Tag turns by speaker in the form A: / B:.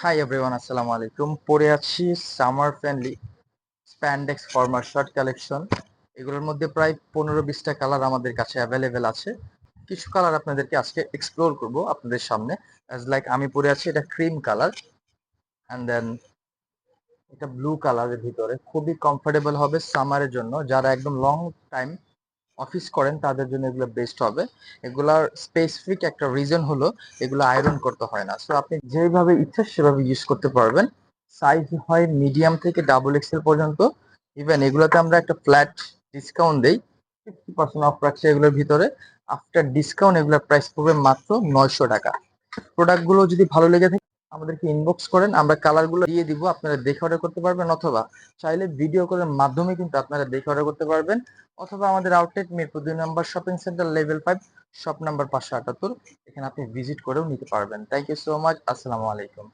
A: Hi everyone আসসালামু আলাইকুম পরে আছি summer friendly spandex formal shirt collection এগুলোর মধ্যে প্রায় পনেরো বিশটা কালার আমাদের কাছে অ্যাভেলেবেল আছে। কিছু কালার আপনাদেরকে আজকে এক্সপ্লোর করব আপনাদের সামনে। অ্যাজ লাইক আমি পরে আছি, এটা ক্রিম কালার অ্যান্ড দেন এটা ব্লু কালারের ভিতরে। খুবই কমফোর্টেবল হবে সামারের জন্য। যারা একদম লং টাইম অফিস করেন, তাদের জন্য এগুলো বেস্ট হবে। এগুলার স্পেসিফিক একটা রিজন হলো, এগুলো আয়রন করতে হয় না। সো আপনি যেভাবে ইচ্ছা সেভাবে ইউজ করতে পারবেন। সাইজ হয় মিডিয়াম থেকে ডাবল এক্সেল পর্যন্ত। ইভেন এগুলোতে আমরা একটা ফ্ল্যাট ডিসকাউন্ট দেই ফিফটি পার্সেন্ট অফ রাখছি এগুলোর ভিতরে। আফটার ডিসকাউন্ট এগুলোর প্রাইস পড়বে মাত্র নয়শো টাকা। প্রোডাক্টগুলো যদি ভালো লেগে থাকে আমাদেরকে ইনবক্স করেন, আমরা কালারগুলো দিয়ে দিব, আপনারা দেখে অর্ডার করতে পারবেন অথবা চাইলে ভিডিও কলের মাধ্যমে কিন্তু আপনারা দেখে অর্ডার করতে পারবেন। অথবা আমাদের আউটলেট মিরপুর দুই নম্বর shopping centre level five shop number পাঁচশো আটাত্তর, এখানে আপনি ভিজিট করেও নিতে পারবেন। থ্যাংক ইউ সো মাচ আসসালামু আলাইকুম।